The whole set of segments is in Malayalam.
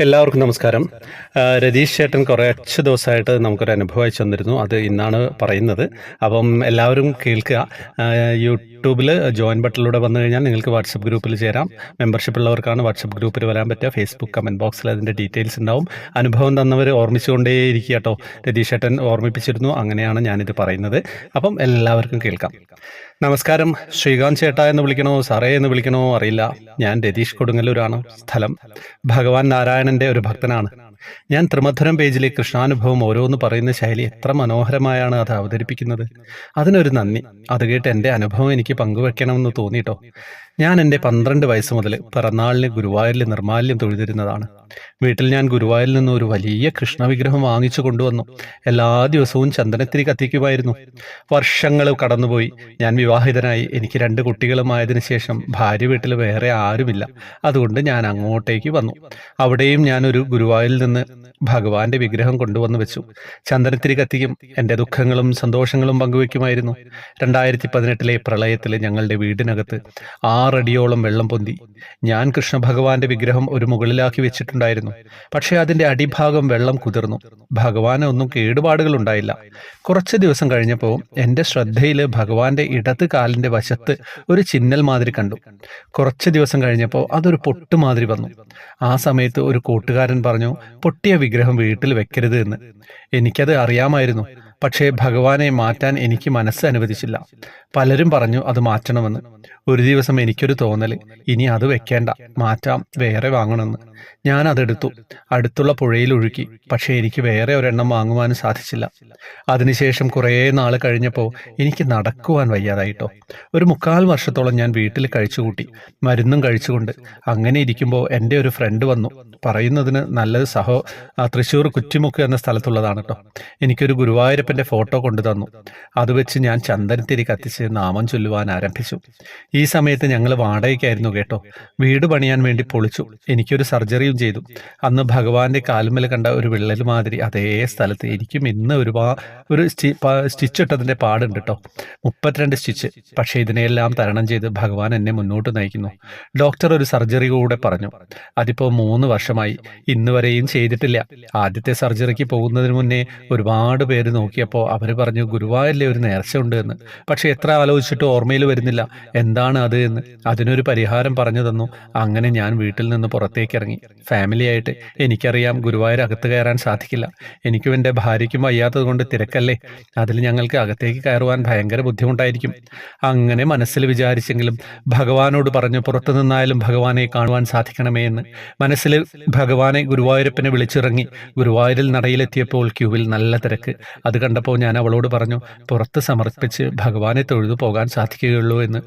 എല്ലാവർക്കും നമസ്കാരം. രതീഷ് ചേട്ടൻ കുറച്ച് ദിവസമായിട്ട് നമുക്കൊരു അനുഭവം അയച്ചു അത് ഇന്നാണ് പറയുന്നത്. അപ്പം എല്ലാവരും കേൾക്കുക. യൂട്യൂബിൽ ജോയിൻ ബട്ടണിലൂടെ വന്നു കഴിഞ്ഞാൽ നിങ്ങൾക്ക് വാട്സപ്പ് ഗ്രൂപ്പിൽ ചേരാം. മെമ്പർഷിപ്പ് ഉള്ളവർക്കാണ് വാട്സപ്പ് ഗ്രൂപ്പിൽ വരാൻ പറ്റുക. ഫേസ്ബുക്ക് കമന്റ് ബോക്സിൽ അതിന്റെ ഡീറ്റെയിൽസ് ഉണ്ടാവും. അനുഭവം തന്നവർ ഓർമ്മിച്ചുകൊണ്ടേയിരിക്കുക കേട്ടോ. രതീഷ് ചേട്ടൻ ഓർമ്മിപ്പിച്ചിരുന്നു. അങ്ങനെയാണ് ഞാനിത് പറയുന്നത്. അപ്പം എല്ലാവർക്കും കേൾക്കാം. നമസ്കാരം. ശ്രീകാന്ത് ചേട്ടാ എന്ന് വിളിക്കണോ സാറേ എന്ന് വിളിക്കണോ അറിയില്ല. ഞാൻ രതീഷ് കൊടുങ്ങല്ലൂരാണ് സ്ഥലം. ഭഗവാൻ നാരായണന്റെ ഒരു ഭക്തനാണ്. ഞാൻ ത്രിമധുരം പേജിലെ കൃഷ്ണാനുഭവം ഓരോന്ന് പറയുന്ന ശൈലി എത്ര മനോഹരമായാണ് അത് അവതരിപ്പിക്കുന്നത്. അതിനൊരു നന്ദി. അത് കേട്ട് എന്റെ അനുഭവം എനിക്ക് പങ്കുവെക്കണമെന്ന് തോന്നിട്ടോ. ഞാൻ എന്റെ പന്ത്രണ്ട് വയസ്സ് മുതൽ പിറന്നാളിന് ഗുരുവായൂരിൽ നിർമാല്യം തൊഴുതിരുന്നതാണ്. വീട്ടിൽ ഞാൻ ഗുരുവായൂരിൽ നിന്ന് ഒരു വലിയ കൃഷ്ണവിഗ്രഹം വാങ്ങിച്ചു കൊണ്ടുവന്നു. എല്ലാ ദിവസവും ചന്ദനത്തിരി കത്തിക്കുമായിരുന്നു. വർഷങ്ങൾ കടന്നുപോയി. ഞാൻ വിവാഹിതനായി. എനിക്ക് രണ്ട് കുട്ടികളുമായതിനു ശേഷം ഭാര്യ വീട്ടിൽ വേറെ ആരുമില്ല. അതുകൊണ്ട് ഞാൻ അങ്ങോട്ടേക്ക് വന്നു. അവിടെയും ഞാനൊരു ഗുരുവായൂരിൽ നിന്ന് ഭഗവാന്റെ വിഗ്രഹം കൊണ്ടുവന്നു വെച്ചു. ചന്ദനത്തിരി കത്തിക്കും എന്റെ ദുഃഖങ്ങളും സന്തോഷങ്ങളും പങ്കുവെക്കുമായിരുന്നു. രണ്ടായിരത്തി പതിനെട്ടിലെ പ്രളയത്തിൽ ഞങ്ങളുടെ വീടിനകത്ത് ആറടിയോളം വെള്ളം പൊന്തി. ഞാൻ കൃഷ്ണ ഭഗവാന്റെ വിഗ്രഹം ഒരു മുകളിലാക്കി വെച്ചിട്ടുണ്ടായിരുന്നു. പക്ഷേ അതിന്റെ അടിഭാഗം വെള്ളം കുതിർന്നു. ഭഗവാന് ഒന്നും കേടുപാടുകൾ ഉണ്ടായില്ല. കുറച്ച് ദിവസം കഴിഞ്ഞപ്പോൾ എന്റെ ശ്രദ്ധയിൽ ഭഗവാന്റെ ഇടത് കാലിന്റെ വശത്ത് ഒരു ചിന്നൽ മാതിരി കണ്ടു. കുറച്ച് ദിവസം കഴിഞ്ഞപ്പോൾ അതൊരു പൊട്ട് മാതിരി വന്നു. ആ സമയത്ത് ഒരു കൂട്ടുകാരൻ പറഞ്ഞു പൊട്ടിയ വിഗ്രഹം വീട്ടിൽ വെക്കരുത് എന്ന്. എനിക്കത് അറിയാമായിരുന്നു. പക്ഷേ ഭഗവാനെ മാറ്റാൻ എനിക്ക് മനസ്സ് അനുവദിച്ചില്ല. പലരും പറഞ്ഞു അത് മാറ്റണമെന്ന്. ഒരു ദിവസം എനിക്കൊരു തോന്നൽ ഇനി അത് വെക്കേണ്ട. മാറ്റാം. വേറെ വാങ്ങണമെന്ന്. ഞാൻ അതെടുത്തു. അടുത്തുള്ള പുഴയിൽ ഒഴുക്കി. പക്ഷേ എനിക്ക് വേറെ ഒരെണ്ണം വാങ്ങുവാനും സാധിച്ചില്ല. അതിനുശേഷം കുറേ നാൾ കഴിഞ്ഞപ്പോൾ എനിക്ക് നടക്കുവാൻ വയ്യാതായിട്ടോ. ഒരു മുക്കാൽ വർഷത്തോളം ഞാൻ വീട്ടിൽ കഴിച്ചുകൂട്ടി. മരുന്നും കഴിച്ചുകൊണ്ട്. അങ്ങനെ ഇരിക്കുമ്പോൾ എന്റെ ഒരു ഫ്രണ്ട് വന്നു. പറയുന്നതിന് നല്ലത് സഹോ തൃശ്ശൂർ കുറ്റിമുക്ക് എന്ന സ്ഥലത്തുള്ളതാണ് കേട്ടോ എനിക്കൊരു ഗുരുവായൂരപ്പന്റെ ഫോട്ടോ കൊണ്ടുതന്നു. അത് വെച്ച് ഞാൻ ചന്ദനത്തിരി കത്തിച്ച് നാമം ചൊല്ലുവാൻ ആരംഭിച്ചു. ഈ സമയത്ത് ഞങ്ങൾ വാടകയ്ക്കായിരുന്നു കേട്ടോ. വീട് പണിയാൻ വേണ്ടി പൊളിച്ചു. എനിക്കൊരു സർജറിയും ചെയ്തു. അന്ന് ഭഗവാന്റെ കാലുമേൽ കണ്ട ഒരു വിള്ളൽ മാതിരി അതേ സ്ഥലത്ത് എനിക്കും ഇന്ന് ഒരു ഒരു സ്റ്റിച്ച് ഇട്ടതിന്റെ പാടുണ്ട് കേട്ടോ. മുപ്പത്തിരണ്ട് സ്റ്റിച്ച്. പക്ഷേ ഇതിനെയെല്ലാം തരണം ചെയ്ത് ഭഗവാൻ എന്നെ മുന്നോട്ട് നയിക്കുന്നു. ഡോക്ടർ ഒരു സർജറി കൂടെ പറഞ്ഞു. അതിപ്പോൾ മൂന്ന് വർഷമായി. ഇന്ന് വരെയും ചെയ്തിട്ടില്ല. ആദ്യത്തെ സർജറിക്ക് പോകുന്നതിന് മുന്നേ ഒരുപാട് പേര് നോക്കിയപ്പോൾ അവർ പറഞ്ഞു ഗുരുവായൂരിലെ ഒരു നേർച്ച ഉണ്ട് എന്ന്. പക്ഷെ എത്ര ആലോചിച്ചിട്ട് ഓർമ്മയിൽ വരുന്നില്ല. എന്താണ് അത് എന്ന്. അതിനൊരു പരിഹാരം പറഞ്ഞു തന്നു. അങ്ങനെ ഞാൻ വീട്ടിൽ നിന്ന് പുറത്തേക്ക് ഇറങ്ങി. ഫാമിലി ആയിട്ട്. എനിക്കറിയാം ഗുരുവായൂർ അകത്ത് കയറാൻ സാധിക്കില്ല. എനിക്കും എന്റെ ഭാര്യയ്ക്കും വയ്യാത്തത് കൊണ്ട് തിരക്കല്ലേ. അതിൽ ഞങ്ങൾക്ക് അകത്തേക്ക് കയറുവാൻ ഭയങ്കര ബുദ്ധിമുട്ടായിരിക്കും. അങ്ങനെ മനസ്സിൽ വിചാരിച്ചെങ്കിലും ഭഗവാനോട് പറഞ്ഞു പുറത്തു നിന്നായാലും ഭഗവാനെ കാണുവാൻ സാധിക്കണമേ എന്ന്. മനസ്സിൽ ഭഗവാനെ ഗുരുവായൂരപ്പനെ വിളിച്ചിറങ്ങി. ഗുരുവായൂരിൽ നടയിലെത്തിയപ്പോൾ ക്യൂവിൽ നല്ല തിരക്ക്. അത് കണ്ടപ്പോൾ ഞാൻ അവളോട് പറഞ്ഞു പുറത്ത് സമർപ്പിച്ച് ഭഗവാനെ തൊഴുതു പോകാൻ സാധിക്കുകയുള്ളൂ എന്ന്.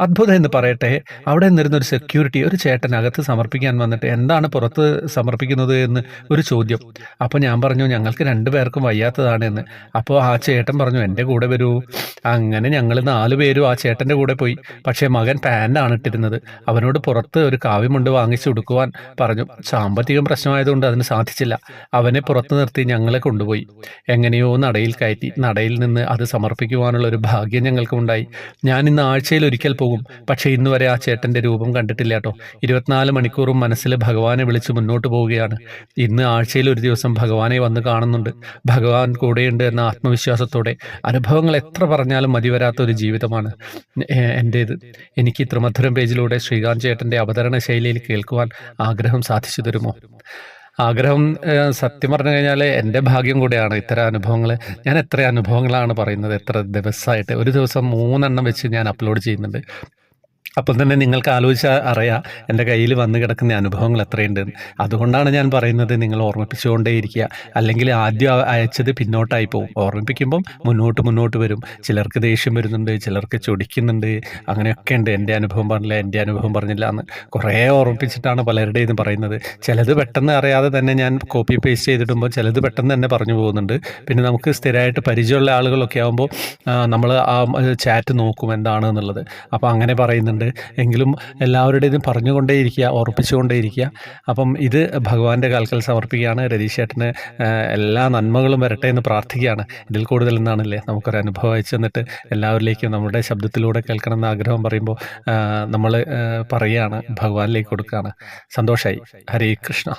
അത്ഭുതം എന്ന് പറയട്ടെ അവിടെ നിന്നിരുന്ന ഒരു സെക്യൂരിറ്റി ഒരു ചേട്ടൻ അകത്ത് സമർപ്പിക്കാൻ വന്നിട്ട് എന്താണ് പുറത്ത് സമർപ്പിക്കുന്നത് എന്ന് ഒരു ചോദ്യം. അപ്പോൾ ഞാൻ പറഞ്ഞു ഞങ്ങൾക്ക് രണ്ടുപേർക്കും വയ്യാത്തതാണ് എന്ന്. അപ്പോൾ ആ ചേട്ടൻ പറഞ്ഞു എന്റെ കൂടെ വരൂ. അങ്ങനെ ഞങ്ങൾ നാല് പേരും ആ ചേട്ടന്റെ കൂടെ പോയി. പക്ഷേ മകൻ പാന്റാണ് ഇട്ടിരുന്നത്. അവനോട് പുറത്ത് ഒരു കാവ്യമുണ്ട് വാങ്ങിച്ചു കൊടുക്കുവാൻ പറഞ്ഞു. സാമ്പത്തികം പ്രശ്നമായതുകൊണ്ട് അതിന് സാധിച്ചില്ല. അവനെ പുറത്ത് നിർത്തി ഞങ്ങളെ കൊണ്ടുപോയി. എങ്ങനെയോ നടയിൽ കയറ്റി നടയിൽ നിന്ന് അത് സമർപ്പിക്കുവാനുള്ള ഒരു ഭാഗ്യം ഞങ്ങൾക്ക് ഉണ്ടായി ഞാൻ ഇന്ന് ആഴ്ചയിൽ ഒരിക്കൽ പോകും. പക്ഷേ ഇന്ന് വരെ ആ ചേട്ടന്റെ രൂപം കണ്ടിട്ടില്ല കേട്ടോ. ഇരുപത്തിനാല് മണിക്കൂറും മനസ്സിൽ ഭഗവാനെ വിളിച്ച് മുന്നോട്ട് പോവുകയാണ്. ഇന്ന് ആഴ്ചയിൽ ഒരു ദിവസം ഭഗവാനെ വന്ന് കാണുന്നുണ്ട്. ഭഗവാൻ കൂടെയുണ്ട് എന്ന ആത്മവിശ്വാസത്തോടെ. അനുഭവങ്ങൾ എത്ര പറഞ്ഞാലും മതിവരാത്ത ഒരു ജീവിതമാണ് എന്റേത്. എനിക്ക് ത്രിമധുരം പേജിലൂടെ ശ്രീകാന്ത് ചേട്ടന്റെ അവതരണ ശൈലിയിൽ കേൾക്കുവാൻ ആഗ്രഹം സാധിച്ചു തരുമോ ആഗ്രഹം സത്യം പറഞ്ഞു കഴിഞ്ഞാൽ എന്റെ ഭാഗ്യം കൂടെയാണ് ഇത്തരം അനുഭവങ്ങൾ ഞാൻ എത്ര അനുഭവങ്ങളാണ് പറയുന്നത് എത്ര ദിവസമായിട്ട് ഒരു ദിവസം മൂന്നെണ്ണം വെച്ച് ഞാൻ അപ്ലോഡ് ചെയ്യുന്നുണ്ട്. അപ്പം തന്നെ നിങ്ങൾക്ക് ആലോചിച്ചാൽ അറിയാം എന്റെ കയ്യിൽ വന്നു കിടക്കുന്ന അനുഭവങ്ങൾ എത്രയുണ്ട്. അതുകൊണ്ടാണ് ഞാൻ പറയുന്നത് നിങ്ങൾ ഓർമ്മിപ്പിച്ചുകൊണ്ടേയിരിക്കുക. അല്ലെങ്കിൽ ആദ്യം അയച്ചത് പിന്നോട്ടായി പോകും. ഓർമ്മിപ്പിക്കുമ്പം മുന്നോട്ട് മുന്നോട്ട് വരും. ചിലർക്ക് ദേഷ്യം വരുന്നുണ്ട് ചിലർക്ക് ചൊടിക്കുന്നുണ്ട്. അങ്ങനെയൊക്കെ ഉണ്ട്. എന്റെ അനുഭവം പറഞ്ഞില്ല എന്റെ അനുഭവം പറഞ്ഞില്ല എന്ന് കുറേ ഓർമ്മിപ്പിച്ചിട്ടാണ് പലരുടെയും പറയുന്നത്. ചിലത് പെട്ടെന്ന് അറിയാതെ തന്നെ ഞാൻ കോപ്പി പേസ്റ്റ് ചെയ്തിടുമ്പോൾ ചിലത് പെട്ടെന്ന് തന്നെ പറഞ്ഞു പോകുന്നുണ്ട്. പിന്നെ നമുക്ക് സ്ഥിരമായിട്ട് പരിചയമുള്ള ആളുകളൊക്കെ ആകുമ്പോൾ നമ്മൾ ആ ചാറ്റ് നോക്കും എന്താണ് എന്നുള്ളത്. അപ്പോൾ അങ്ങനെ പറയുന്നുണ്ട് എങ്കിലും എല്ലാവരുടേതും പറഞ്ഞുകൊണ്ടേയിരിക്കുക ഓർപ്പിച്ചുകൊണ്ടേയിരിക്കുക അപ്പം ഇത് ഭഗവാന്റെ കാൽക്കൽ സമർപ്പിക്കുകയാണ്. രതീഷ് ചേട്ടന് എല്ലാ നന്മകളും വരട്ടെ എന്ന് പ്രാർത്ഥിക്കുകയാണ്. ഇതിൽ കൂടുതൽ എന്നാണല്ലേ നമുക്കൊരു അനുഭവം അയച്ചു തന്നിട്ട് എല്ലാവരിലേക്കും നമ്മുടെ ശബ്ദത്തിലൂടെ കേൾക്കണം എന്ന ആഗ്രഹം പറയുമ്പോൾ നമ്മൾ പറയുകയാണ് ഭഗവാനിലേക്ക് കൊടുക്കുകയാണ്. സന്തോഷമായി ഹരേ കൃഷ്ണ.